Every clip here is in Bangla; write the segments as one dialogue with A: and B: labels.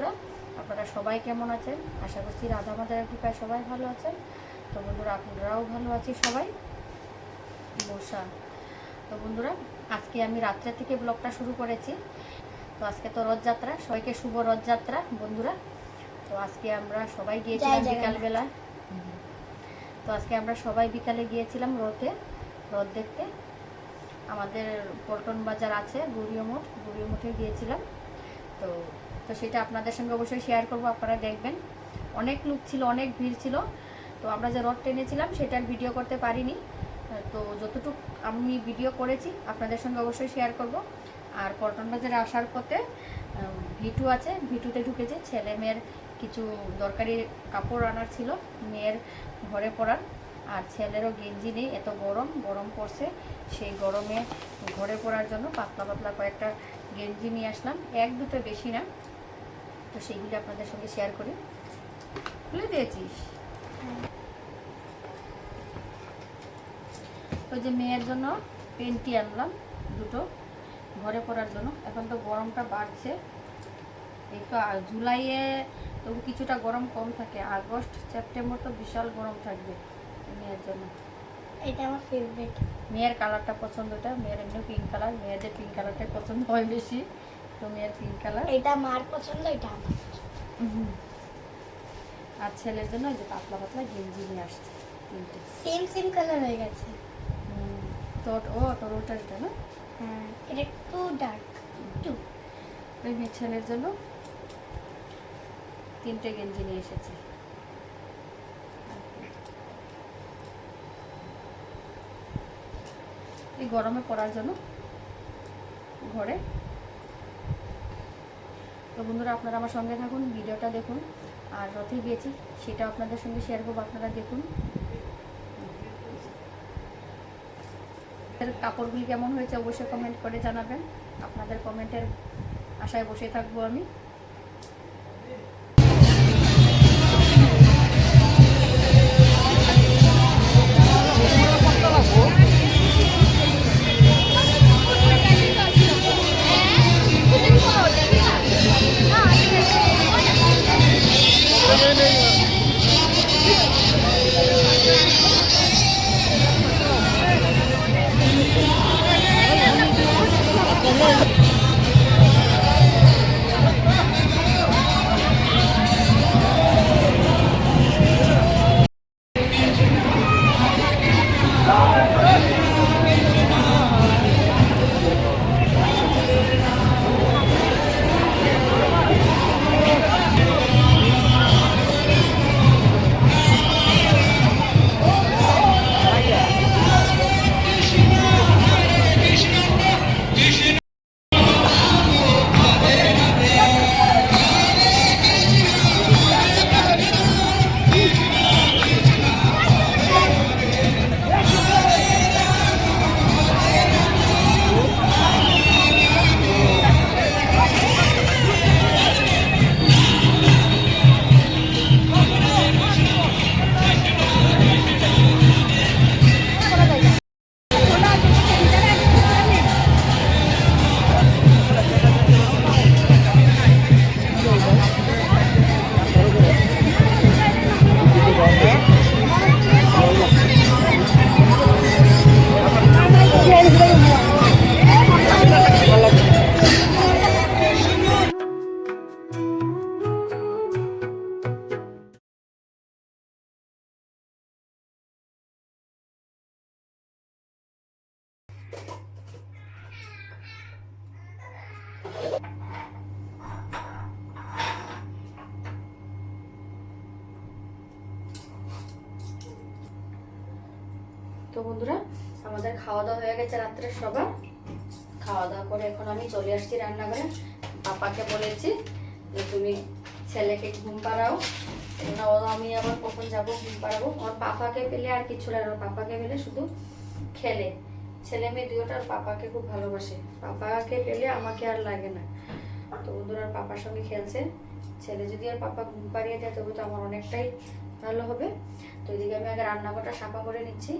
A: বন্ধুরা আপনারা সবাই কেমন আছেন? আশা করছি রাধা মাতার কৃপায় সবাই ভালো আছেন। তো বন্ধুরা আপনারাও ভালো আছি সবাই? বসা তো বন্ধুরা আজকে আমি রাত্রে থেকে ব্লগটা শুরু করেছি। তো আজকে তো রথযাত্রা সবাইকে শুভ রথযাত্রা বন্ধুরা। তো আজকে আমরা সবাই গিয়েছিলাম। বিকালবেলা। তো আজকে আমরা সবাই বিকালে গিয়েছিলাম রথে রথ দেখতে। আমাদের পল্টন বাজার আছে গুড়িয়া মঠ। গুড়িয়া মঠে গিয়েছিলাম। তো তো সেটা আপনাদের সঙ্গে অবশ্যই শেয়ার করব, আপনারা দেখবেন। অনেক লোক ছিল, অনেক ভিড় ছিল। তো আমরা যে রথ টেনেছিলাম, সেটার ভিডিও করতে পারিনি। তো যতটুকু আমি ভিডিও করেছি, আপনাদের সঙ্গে অবশ্যই শেয়ার করব। আর পল্টন বাজারে আসার পথে ভিটু আছে। ভিটুতে ঢুকেছে। ছেলে মেয়ের কিছু দরকারি কাপড় আনার ছিল। মেয়ের ঘরে পরার। আর ছেলেরও গেঞ্জি নেই, এত গরম গরম পড়ছে। সেই গরমে ঘরে পড়ার জন্য পাতলা পাতলা কয়েকটা গেঞ্জি নিয়ে আসলাম। এক দুটো বেশি না। তো সেইগুলি আপনাদের সঙ্গে শেয়ার করি। খুলে দিয়েছিস? ওই যে মেয়ের জন্য পেন্টি আনলাম দুটো ঘরে পরার জন্য। এখন তো গরমটা বাড়ছে। এই তো জুলাইয়ে তবু কিছুটা গরম কম থাকে। আগস্ট সেপ্টেম্বর তো বিশাল গরম থাকবে মেয়ের জন্য।
B: এটা আমার ফেভারিট
A: মেয়ের কালারটা পছন্দটা মেয়ের এমনি পিঙ্ক কালার মেয়েদের পিঙ্ক কালারটাই পছন্দ হয় বেশি। মেয়ের পিঙ্ক কালার
B: এটা মার পছন্দ এটা আমার
A: আর ছেলের জন্য ওই যে পাতলা পাতলা গেঞ্জি নিয়ে আসছে তিনটে।
B: সেম সেম কালার হয়ে গেছে।
A: তোর ও তোর ওটা এটা না?
B: হ্যাঁ এটা একটু ডার্ক একটু।
A: ওই মেয়ে ছেলের জন্য তিনটে গেঞ্জি নিয়ে এসেছি। এই গরমে পরার জন্য ঘরে তো বন্ধুরা, আপনারা আমার সঙ্গে থাকুন, ভিডিওটা দেখুন, আর রথে গিয়েছি, সেটা আপনাদের সঙ্গে শেয়ার করব, আপনারা দেখুন। কাপড়গুলি কেমন হয়েছে, অবশ্যই কমেন্ট করে জানাবেন। আপনাদের কমেন্টের আশায় বসে থাকব আমি। তো বন্ধুরা, আমাদের খাওয়া দাওয়া হয়ে গেছে রাত্রে সবার। খাওয়া দাওয়া করে এখন আমি চলে আসছি রান্নাঘরে। পাপাকে বলেছি যে, তুমি ছেলেকে ঘুম পাড়াও। ও আমি আবার কখন যাব, ঘুম পাড়াবো। ওর পাপাকে পেলে আর কিছু লাগে ওর পাপাকে পেলে শুধু খেলে। ছেলে মেয়ে দুটোটা ওর পাপাকে খুব ভালোবাসে। পাপাকে পেলে আমাকে আর লাগে না। তো বন্ধুরা ওর পাপার সঙ্গে খেলছে। ছেলে যদি আর পাপা ঘুম পাড়িয়ে দেয়, তবে তো আমার অনেকটাই ভালো হবে। তো এদিকে আমি আগে রান্নাঘরটা সাফা করে নিচ্ছি।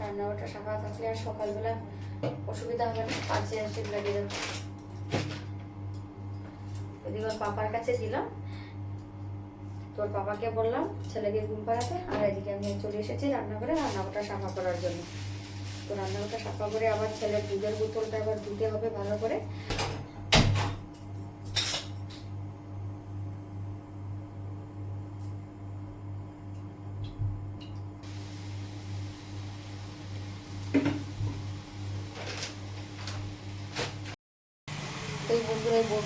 A: রান্নাঘরটা সাফা থাকলে আর সকালবেলা অসুবিধা হবে না কাজে এসে লেগে যাবে। এদিকে পাপার কাছে দিলাম। তোর পাপাকে বললাম, ছেলেকে ঘুম পাড়াতে। আর এদিকে আমি চলে এসেছি রান্নাঘরে রান্নাঘরটা সাফা করার জন্য। তো রান্নাঘরটা সাফা করে আবার ছেলের দুধের বোতলটা আবার ধুতে হবে ভালো করে। এই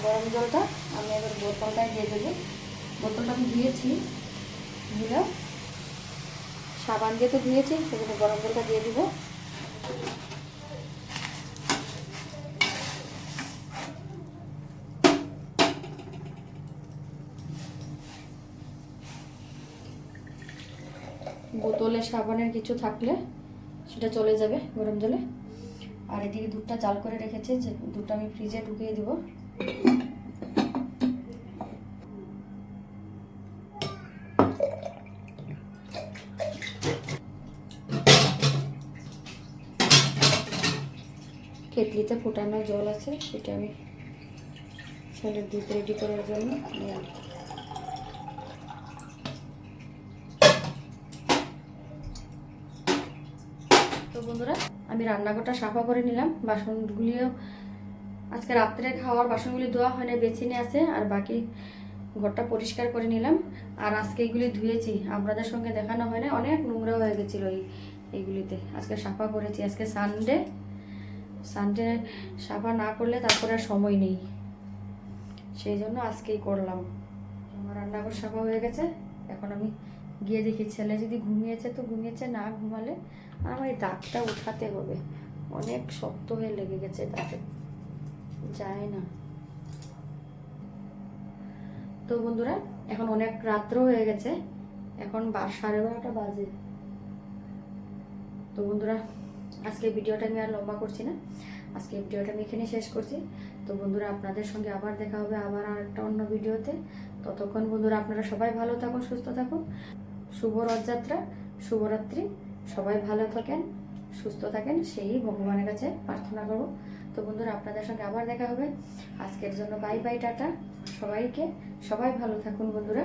A: গরম জলটা আমি এবার বোতলটায় দিয়ে দেবো। বোতলটা আমি ধুয়েছি ধুলে সাবান দিয়ে তো ধুয়েছি সেখানে গরম জলটা দিয়ে দিব। বোতলে সাবানের কিছু থাকলে সেটা চলে যাবে গরম জলে। আর এদিকে দুধটা জাল করে রেখেছে, যে দুধটা আমি ফ্রিজে ঢুকিয়ে দিব। কেটলিতে ফোটানো জল আছে, সেটা আমি ছেলের দুধ রেডি করার জন্য নিলাম তো বন্ধুরা, আমি রান্নাঘরটা সাফা করে নিলাম, বাসনগুলিও আজকে রাত্রে খাওয়ার বাসনগুলি ধোয়া হয় না বেছিনে আছে, আর বাকি ঘরটা পরিষ্কার করে নিলাম। আর আজকে এগুলি ধুয়েছি, আপনাদের সঙ্গে দেখানো হয় না, অনেক নোংরা হয়ে গেছিল এই এইগুলিতে। আজকে সাফা করেছি, আজকে সানডে সানডে সাফা না করলে তারপরে আর সময় নেই। সেই জন্য আজকেই করলাম। আমার রান্নাঘর সাফা হয়ে গেছে। এখন আমি গিয়ে দেখি, ছেলে যদি ঘুমিয়েছে তো ঘুমিয়েছে, না ঘুমালে আমার এই দাগটা উঠাতে হবে। অনেক শক্ত হয়ে লেগে গেছে দাঁতে। যায় না। তো বন্ধুরা, এখন অনেক রাত্র হয়ে গেছে। এখন সাড়ে বারোটা বাজে। তো বন্ধুরা আজকে ভিডিওটা আমি আর লম্বা করছি না। আজকে ভিডিওটা আমি এখানে শেষ করছি। তো বন্ধুরা, আপনাদের সঙ্গে আবার দেখা হবে, আবার আর একটা অন্য ভিডিওতে। ততক্ষণ বন্ধুরা, আপনারা সবাই ভালো থাকুন, সুস্থ থাকুন। শুভ রথযাত্রা, শুভরাত্রি। সবাই ভালো থাকেন, সুস্থ থাকেন, সেই ভগবানের কাছে প্রার্থনা করব। তো বন্ধুরা, আপনাদের সঙ্গে আবার দেখা হবে। আজকের জন্য বাই বাই, টাটা। সবাইকে সবাই ভালো থাকুন বন্ধুরা।